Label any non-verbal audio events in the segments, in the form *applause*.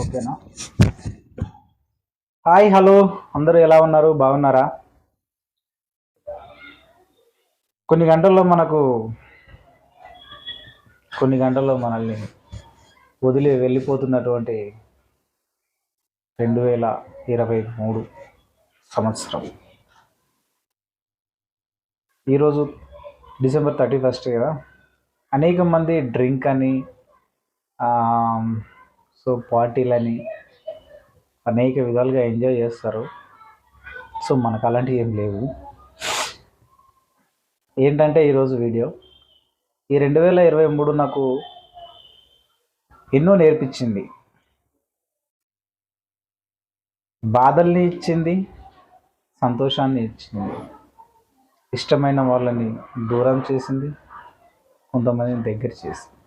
ఓకేనా? Hi hello. అందరూ ఎలా ఉన్నారు? బాగున్నారా? కొన్ని గంటల్లో మనకు కొన్ని గంటల్లో మనల్ని వదిలి వెళ్ళిపోతున్నటువంటి రెండు వేల ఇరవై మూడు సంవత్సరం. ఈరోజు డిసెంబర్ థర్టీ ఫస్ట్ కదా? అనేక మంది డ్రింక్ అని సో పార్టీలని అనేక విధాలుగా ఎంజాయ్ చేస్తారు. సో మనకు అలాంటివి ఏం లేవు. ఏంటంటే ఈరోజు వీడియో. ఈ రెండు వేల ఇరవై మూడు నాకు ఎన్నో నేర్పించింది. బాధల్ని ఇచ్చింది సంతోషాన్ని ఇచ్చింది. ఇష్టమైన వాళ్ళని దూరం చేసింది కొంతమందిని దగ్గర చేసింది.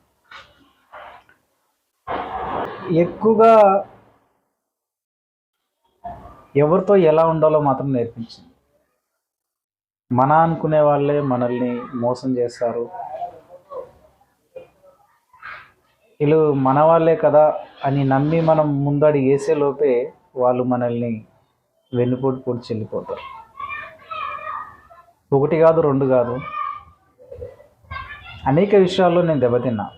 ఎక్కువగా ఎవరితో ఎలా ఉండాలో మాత్రం నేర్పించింది. మన అనుకునే వాళ్ళే మనల్ని మోసం చేస్తారు వీళ్ళు మన వాళ్ళే కదా అని నమ్మి మనం ముందడి వేసే లోపే వాళ్ళు మనల్ని వెన్నుపోటు పొడి చెల్లిపోతారు ఒకటి కాదు రెండు కాదు. అనేక విషయాల్లో నేను దెబ్బతిన్నా.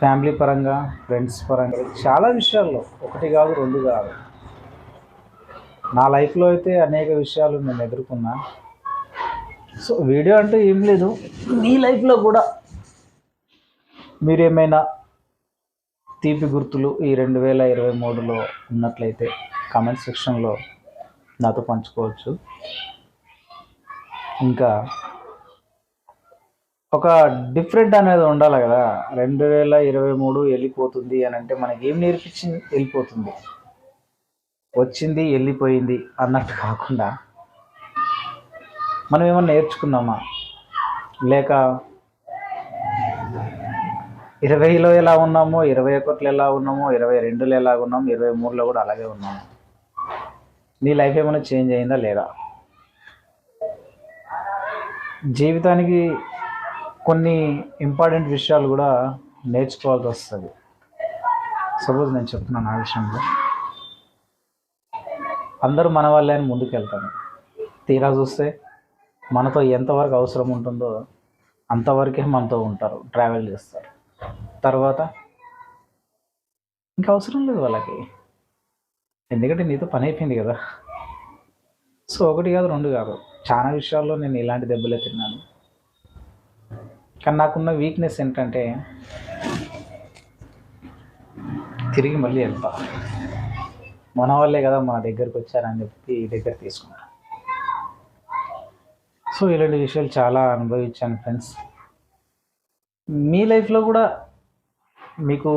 ఫ్యామిలీ పరంగా ఫ్రెండ్స్ పరంగా చాలా విషయాల్లో ఒకటి కాదు రెండు కాదు. నా లైఫ్లో అయితే అనేక విషయాలు నేను ఎదుర్కొన్నా. సో వీడియో అంటే ఏం లేదు. మీ లైఫ్లో కూడా మీరేమైనా తీపి గుర్తులు ఈ రెండు వేల ఇరవై మూడులో ఉన్నట్లయితే కామెంట్ సెక్షన్లో నాతో పంచుకోవచ్చు. ఇంకా ఒక డిఫరెంట్ అనేది ఉండాలి కదా. రెండు వేల ఇరవై మూడు వెళ్ళిపోతుంది అని అంటే మనకి ఏం నేర్పించింది? వెళ్ళిపోతుంది. వచ్చింది వెళ్ళిపోయింది అన్నట్టు కాకుండా మనం ఏమన్నా నేర్చుకున్నామా లేక ఇరవైలో ఎలా ఉన్నామో ఇరవై ఒకటిలో ఎలా ఉన్నామో ఇరవై రెండులో ఎలా ఉన్నామో ఇరవై మూడులో కూడా అలాగే ఉన్నాము నీ లైఫ్ ఏమైనా చేంజ్ అయిందా లేదా? జీవితానికి కొన్ని ఇంపార్టెంట్ విషయాలు కూడా నేర్చుకోవాల్సి వస్తుంది. సపోజ్ నేను చెప్తున్నాను ఆ విషయంలో. అందరూ మన వాళ్ళే అని ముందుకు వెళ్తాను తీరా చూస్తే మనతో ఎంతవరకు అవసరం ఉంటుందో అంతవరకే మనతో ఉంటారు ట్రావెల్ చేస్తారు. తర్వాత ఇంకా అవసరం లేదు వాళ్ళకి. ఎందుకంటే నీతో పని అయిపోయింది కదా. సో ఒకటి కాదు రెండు కాదు. చాలా విషయాల్లో నేను ఇలాంటి దెబ్బలే తిన్నాను. కానీ నాకున్న వీక్నెస్ ఏంటంటే తిరిగి మళ్ళీ వెళ్తా. మన వాళ్ళే కదా మా దగ్గరకు వచ్చారని చెప్పి ఈ దగ్గర తీసుకున్నాను సో ఇలాంటి విషయాలు చాలా అనుభవించాను ఫ్రెండ్స్ మీ లైఫ్లో కూడా మీకు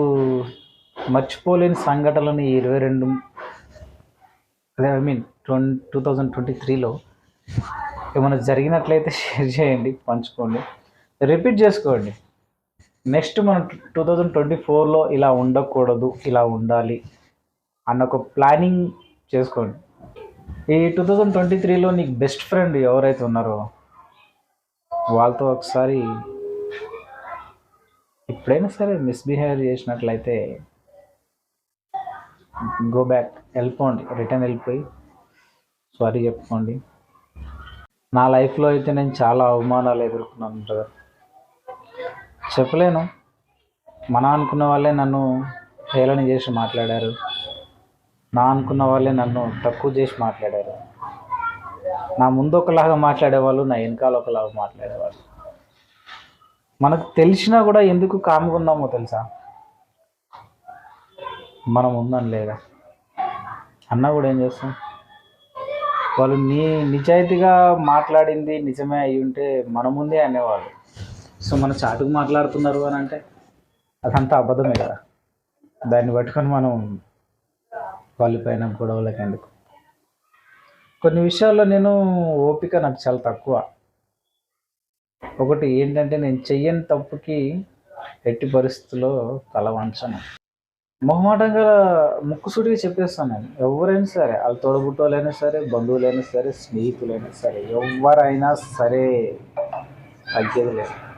మర్చిపోలేని సంఘటనలను ఇరవై రెండు అదే ఐ మీన్ ట్వం టూ థౌజండ్ ట్వంటీ త్రీలో ఏమైనా జరిగినట్లయితే *laughs* షేర్ చేయండి పంచుకోండి. రిపీట్ చేసుకోండి. నెక్స్ట్ మనం టూ థౌజండ్ ట్వంటీ ఫోర్లో ఇలా ఉండకూడదు ఇలా ఉండాలి అన్న ఒక ప్లానింగ్ చేసుకోండి. ఈ టూ థౌజండ్ ట్వంటీ త్రీలో నీకు బెస్ట్ ఫ్రెండ్ ఎవరైతే ఉన్నారో వాళ్ళతో ఒకసారి ఎప్పుడైనా సరే మిస్బిహేవ్ చేసినట్లయితే గో బ్యాక్ వెళ్ళిపోండి రిటర్న్ వెళ్ళిపోయి సారీ చెప్పుకోండి. నా లైఫ్లో అయితే నేను చాలా అవమానాలు ఎదుర్కొన్నాను బ్రదర్. చెప్పలేను. మన అనుకున్న వాళ్ళే నన్ను హేళన చేసి మాట్లాడారు. నా అనుకున్న వాళ్ళే నన్ను తక్కువ చేసి మాట్లాడారు. నా ముందు ఒకలాగా మాట్లాడేవాళ్ళు నా వెనకాల ఒకలాగా మాట్లాడేవాళ్ళు. మనకు తెలిసినా కూడా ఎందుకు కామ్గా తెలుసా? మనం ఉందని లేదా? అన్న కూడా ఏం చేస్తాం? వాళ్ళు నీ నిజాయితీగా మాట్లాడింది నిజమే అయి ఉంటే మన ముందే అనేవాళ్ళు. సో మన చాటుకు మాట్లాడుతున్నారు అని అంటే అదంతా అబద్ధమే కదా. దాన్ని పట్టుకొని మనం వాళ్ళపైన గొడవలకి ఎందుకు? కొన్ని విషయాల్లో నేను ఓపిక నాకు చాలా తక్కువ. ఒకటి ఏంటంటే నేను చెయ్యని తప్పుకి ఎట్టి పరిస్థితుల్లో తల వంచను. మొహమాటంగా ముక్కుసూటిగా చెప్పేస్తాను నేను. ఎవరైనా సరే వాళ్ళ తోడబుట్టోళ్ళైనా సరే బంధువులైనా సరే స్నేహితులైనా సరే ఎవరైనా సరే తగ్గేది లేదు.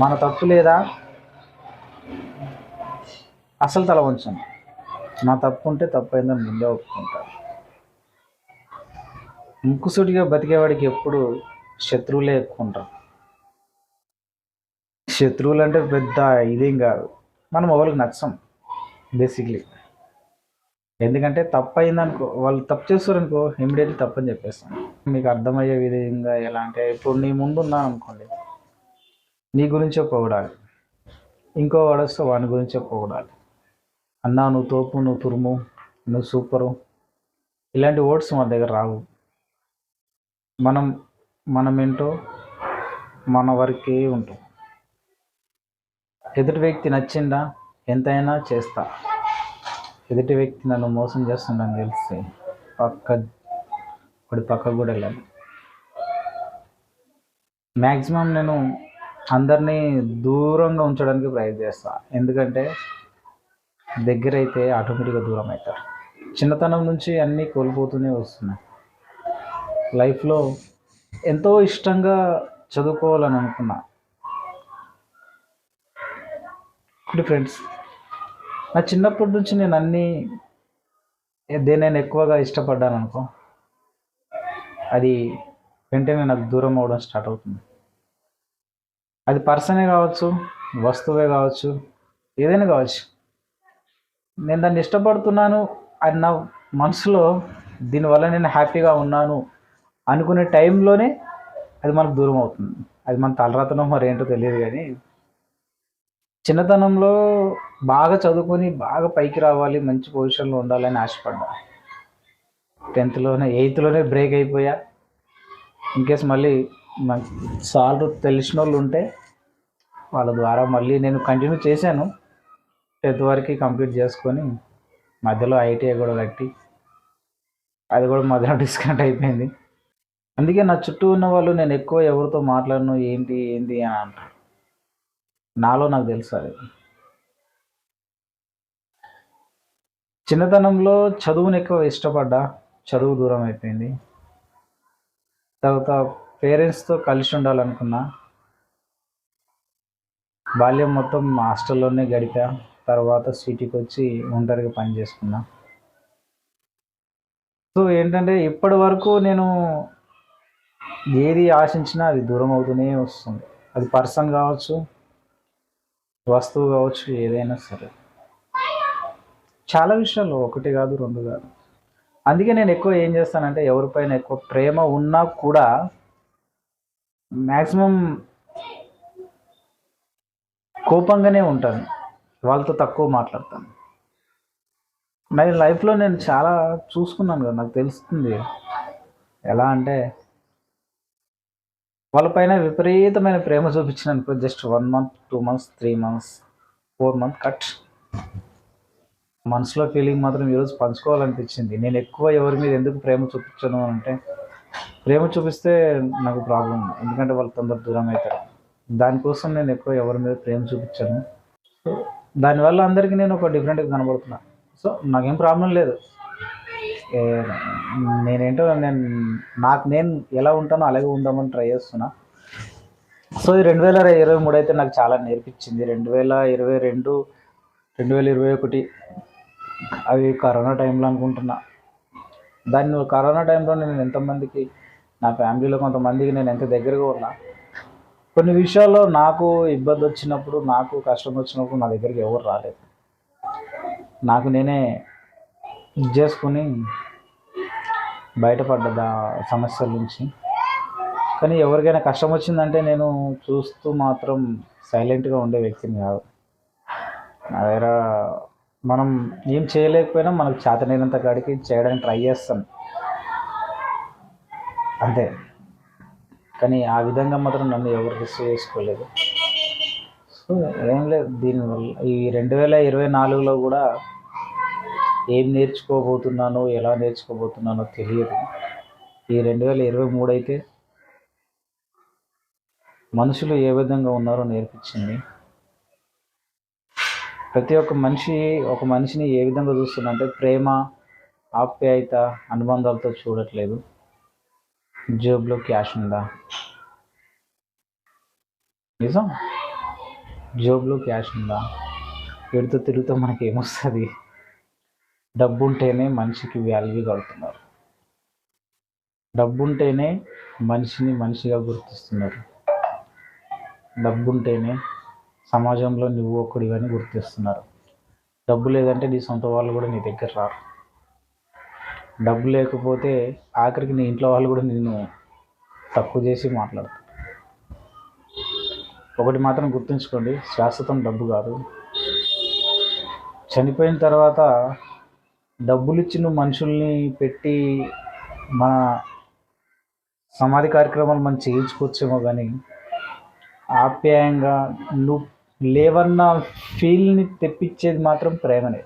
మన తప్పు లేదా? అసలు తల వంచను. నా తప్పు ఉంటే తప్పు అయిందని ముందే ఒప్పుకుంటాను. ముక్కుసూటిగా బతికేవాడికి ఎప్పుడు శత్రువులే ఎక్కువ ఉంటారు శత్రువులు అంటే పెద్ద ఇదేం కాదు. మనం ఎవరికి నచ్చం బేసిక్లీ ఎందుకంటే తప్పు అయిందనుకో వాళ్ళు తప్పు చేస్తారనుకో ఇమీడియట్లీ తప్పని చెప్పేస్తాను మీకు అర్థమయ్యే విధంగా ఎలా అంటే ఇప్పుడు నీ ముందు ఉన్నాను అనుకోండి. నీ గురించే పొగడాలి. ఇంకో వాడొస్తే వాని గురించే పొగడాలి. అన్నా నువ్వు తోపు నువ్వు తురుము నువ్వు సూపరు. ఇలాంటి ఓట్స్ మన దగ్గర రావు. మనం మనం ఏంటో మన వరకే ఉంటాం. ఎదుటి వ్యక్తి నచ్చిందా ఎంతైనా చేస్తా. ఎదుటి వ్యక్తి నన్ను మోసం చేస్తుండని తెలిసి పక్క ఇప్పుడు పక్కకు కూడా వెళ్ళాను మ్యాక్సిమం నేను అందరినీ దూరంగా ఉంచడానికి ప్రయత్నం చేస్తా ఎందుకంటే దగ్గర అయితే ఆటోమేటిక్గా దూరం అవుతారు చిన్నతనం నుంచి అన్నీ కోల్పోతూనే వస్తున్నాయి. లైఫ్లో ఎంతో ఇష్టంగా చదువుకోవాలని అనుకున్నా. ఇప్పుడు ఫ్రెండ్స్ నా చిన్నప్పటి నుంచి నేను అన్నీ దేనైనా ఎక్కువగా ఇష్టపడ్డాను అనుకో అది వెంటనే నాకు దూరం అవ్వడం స్టార్ట్ అవుతుంది. అది పర్సనే కావచ్చు వస్తువే కావచ్చు ఏదైనా కావచ్చు. నేను దాన్ని ఇష్టపడుతున్నాను అది నా మనసులో దీనివల్ల నేను హ్యాపీగా ఉన్నాను అనుకునే టైంలోనే అది మనకు దూరం అవుతుంది. అది మన తలరాతనం మరి ఏంటో తెలియదు కానీ చిన్నతనంలో బాగా చదువుకొని బాగా పైకి రావాలి మంచి పొజిషన్లో ఉండాలని ఆశపడ్డా. టెన్త్లోనే ఎయిత్లోనే బ్రేక్ అయిపోయా. ఇన్కేస్ మళ్ళీ నాకు సార్లు తెలిసిన వాళ్ళు ఉంటే వాళ్ళ ద్వారా మళ్ళీ నేను కంటిన్యూ చేశాను. టెన్త్ వరకు కంప్లీట్ చేసుకొని మధ్యలో ఐటీఐ కూడా కట్టి అది కూడా మధ్యలో డిస్కనెక్ట్ అయిపోయింది. అందుకే నా చుట్టూ ఉన్న వాళ్ళు నేను ఎక్కువ ఎవరితో మాట్లాడను ఏంటి ఏంటి అని అంటారు. నాలో నాకు తెలుసు అది. చిన్నతనంలో చదువుని ఎక్కువ ఇష్టపడ్డా చదువు దూరం అయిపోయింది. తర్వాత పేరెంట్స్తో కలిసి ఉండాలనుకున్నా బాల్యం మొత్తం హాస్టల్లోనే గడిపా తర్వాత సిటీకి వచ్చి ఒంటరిగా పని చేసుకున్నా. సో ఏంటంటే ఇప్పటి వరకు నేను ఏది ఆశించినా అది దూరం అవుతూనే వస్తుంది. అది పర్సన్ కావచ్చు వస్తువు కావచ్చు ఏదైనా సరే. చాలా విషయాలు ఒకటి కాదు రెండు కాదు. అందుకే నేను ఎక్కువ ఏం చేస్తానంటే ఎవరిపైన ఎక్కువ ప్రేమ ఉన్నా కూడా మ్యాక్సిమం కోపంగానే ఉంటాను. వాళ్ళతో తక్కువ మాట్లాడతాను. నా లైఫ్లో నేను చాలా చూసుకున్నాను కదా నాకు తెలుస్తుంది. ఎలా అంటే వాళ్ళపైన విపరీతమైన ప్రేమ చూపించిన just one month two months three months four month cut మనసులో ఫీలింగ్ మాత్రం ఈరోజు పంచుకోవాలనిపించింది. నేను ఎక్కువ ఎవరి మీద ఎందుకు ప్రేమ చూపించను అంటే ప్రేమ చూపిస్తే నాకు ప్రాబ్లం ఎందుకంటే వాళ్ళు తొందర దూరం అవుతారు. దానికోసం నేను ఎక్కువ ఎవరి మీద ప్రేమ చూపించాను. సో దానివల్ల అందరికీ నేను ఒక డిఫరెంట్గా కనబడుతున్నా. సో నాకేం ప్రాబ్లం లేదు. నేనేంటో నేను నాకు నేను ఎలా ఉంటానో అలాగే ఉందామని ట్రై చేస్తున్నా. సో ఈ రెండు వేల ఇరవై మూడు అయితే నాకు చాలా నేర్పించింది. రెండు వేల ఇరవై రెండు రెండు వేల ఇరవై ఒకటి అవి కరోనా టైంలో అనుకుంటున్నా. దాన్ని కరోనా టైంలో నేను ఎంతమందికి నా ఫ్యామిలీలో కొంతమందికి నేను ఎంత దగ్గరగా ఉన్నా కొన్ని విషయాల్లో నాకు ఇబ్బంది వచ్చినప్పుడు నాకు కష్టం వచ్చినప్పుడు నా దగ్గరికి ఎవరు రాలేదు. నాకు నేనే ఇది చేసుకుని బయటపడ్డ సమస్యల నుంచి. కానీ ఎవరికైనా కష్టం వచ్చిందంటే నేను చూస్తూ మాత్రం సైలెంట్గా ఉండే వ్యక్తిని కాదు. నా దగ్గర మనం ఏం చేయలేకపోయినా మనకు చేతనైనంత కాడికి చేయడానికి ట్రై చేస్తాం. అంతే. కానీ ఆ విధంగా మాత్రం నన్ను ఎవరు రిసీవ్ చేసుకోలేదు. సో ఏం లేదు. దీనివల్ల ఈ రెండు వేల ఇరవై నాలుగులో కూడా ఏం నేర్చుకోబోతున్నానో ఎలా నేర్చుకోబోతున్నానో తెలియదు. ఈ రెండు వేల ఇరవై మూడు అయితే మనుషులు ఏ విధంగా ఉన్నారో నేర్పించింది. ప్రతి ఒక్క మనిషి ఒక మనిషిని ఏ విధంగా చూస్తుందంటే ప్రేమ ఆప్యాయత అనుబంధాలతో చూడట్లేదు. జేబులో క్యాష్ ఉందా? నిజం? జేబులో క్యాష్ ఉందా? వీడితో తిరుగుతూ మనకి ఏమొస్తుంది డబ్బు ఉంటేనే మనిషికి వాల్యూ కడుతున్నారు. డబ్బు ఉంటేనే మనిషిని మనిషిగా గుర్తిస్తున్నారు. డబ్బు ఉంటేనే సమాజంలో నువ్వు ఒక్కడివని గుర్తిస్తున్నారు. డబ్బు లేదంటే నీ సొంత వాళ్ళు కూడా నీ దగ్గర రారు. డబ్బు లేకపోతే ఆఖరికి నీ ఇంట్లో వాళ్ళు కూడా నిన్ను తక్కువ చేసి మాట్లాడతారు. ఒకటి మాత్రం గుర్తుంచుకోండి శాశ్వతం డబ్బు కాదు. చనిపోయిన తర్వాత డబ్బులు ఇచ్చిన నువ్వు మనుషుల్ని పెట్టి మన సమాధి కార్యక్రమాలు మనం చేయించుకోవచ్చేమో కానీ ఆప్యాయంగా నువ్వు లేవన్న ఫీల్ని తెప్పించేది మాత్రం ప్రేమనే.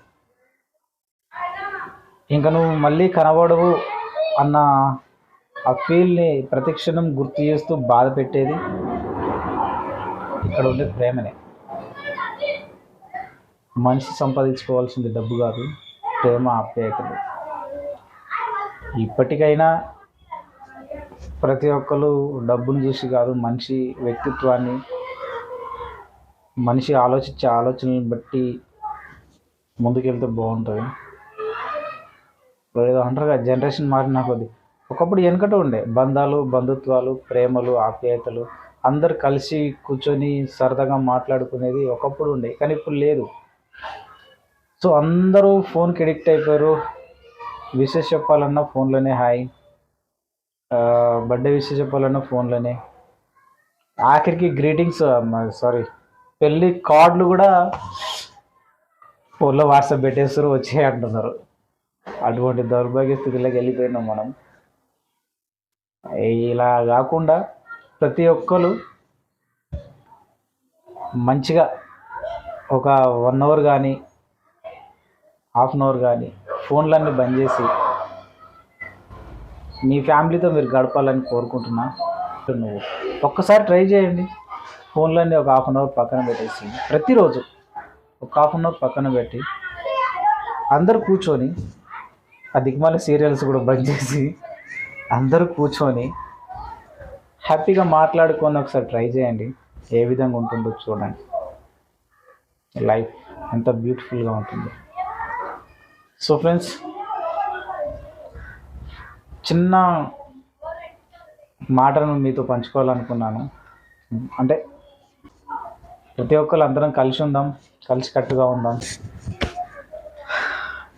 ఇంకా నువ్వు మళ్ళీ కనబడవు అన్న ఆ ఫీల్ని ప్రతిక్షణం గుర్తు చేస్తూ బాధ పెట్టేది ఇక్కడ ఉండే ప్రేమనే. మనిషి సంపాదించుకోవాల్సింది డబ్బు కాదు ప్రేమ ఆప్యాయతలు ఇప్పటికైనా ప్రతి ఒక్కరు డబ్బును చూసి కాదు మనిషి వ్యక్తిత్వాన్ని మనిషి ఆలోచించే ఆలోచనలను బట్టి ముందుకెళ్తే బాగుంటుంది. ఏదో అంటారు కదా జనరేషన్ మారిన కొద్ది. ఒకప్పుడు వెనుకట ఉండే బంధాలు బంధుత్వాలు ప్రేమలు ఆప్యాయతలు అందరు కలిసి కూర్చొని సరదాగా మాట్లాడుకునేది ఒకప్పుడు ఉండే కానీ ఇప్పుడు లేదు. సో అందరూ ఫోన్కి ఎడిక్ట్ అయిపోయారు. విషెస్ చెప్పాలన్నా ఫోన్లోనే హాయ్. బర్త్డే విషయం చెప్పాలన్నా ఫోన్లోనే. ఆఖరికి గ్రీటింగ్స్ సారీ. పెళ్ళి కార్డులు కూడా ఫోన్లో వాట్సాప్ పెట్టేస్తారు వచ్చే అంటున్నారు. అటువంటి దౌర్భాగ్య స్థితిలోకి వెళ్ళిపోయినాం మనం. ఇలా కాకుండా ప్రతి ఒక్కరు మంచిగా ఒక వన్ అవర్ కానీ హాఫ్ అన్ అవర్ కానీ ఫోన్లన్నీ బంద్ చేసి మీ ఫ్యామిలీతో మీరు గడపాలని కోరుకుంటున్నా. నువ్వు ఒక్కసారి ట్రై చేయండి. ఫోన్లన్నీ ఒక హాఫ్ అన్ అవర్ పక్కన పెట్టేసి ప్రతిరోజు ఒక హాఫ్ అన్ అవర్ పక్కన పెట్టి అందరు కూర్చొని ఆ దిగ్మాల సీరియల్స్ కూడా బంద్ చేసి అందరూ కూర్చొని హ్యాపీగా మాట్లాడుకొని ఒకసారి ట్రై చేయండి. ఏ విధంగా ఉంటుందో చూడండి. లైఫ్ ఎంత బ్యూటిఫుల్గా ఉంటుంది. సో ఫ్రెండ్స్ చిన్న మాటను మీతో పంచుకోవాలనుకున్నాను. అంటే ప్రతి ఒక్కరు అందరం కలిసి ఉందాం కలిసి కట్టుగా ఉందాం.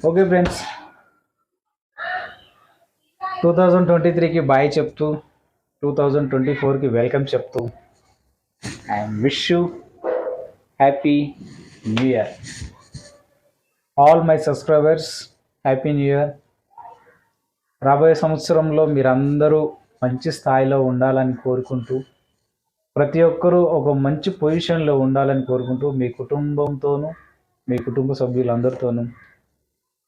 Okay friends. Two thousand twenty త్రీకి బాయ్ చెప్తూ టూ థౌజండ్ ట్వంటీ ఫోర్కి వెల్కమ్ చెప్తూ I wish you happy new year all my subscribers happy new year రాబోయే సంవత్సరంలో మీరందరూ మంచి స్థాయిలో ఉండాలని కోరుకుంటూ ప్రతి ఒక్కరూ ఒక మంచి పొజిషన్లో ఉండాలని కోరుకుంటూ మీ కుటుంబంతోనూ మీ కుటుంబ సభ్యులందరితోనూ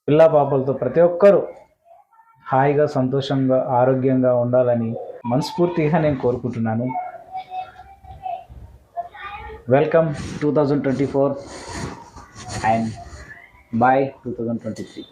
పిల్ల పాపలతో ప్రతి ఒక్కరూ హాయిగా సంతోషంగా ఆరోగ్యంగా ఉండాలని మనస్ఫూర్తిగా నేను కోరుకుంటున్నాను. Welcome two thousand twenty four and bye two thousand twenty three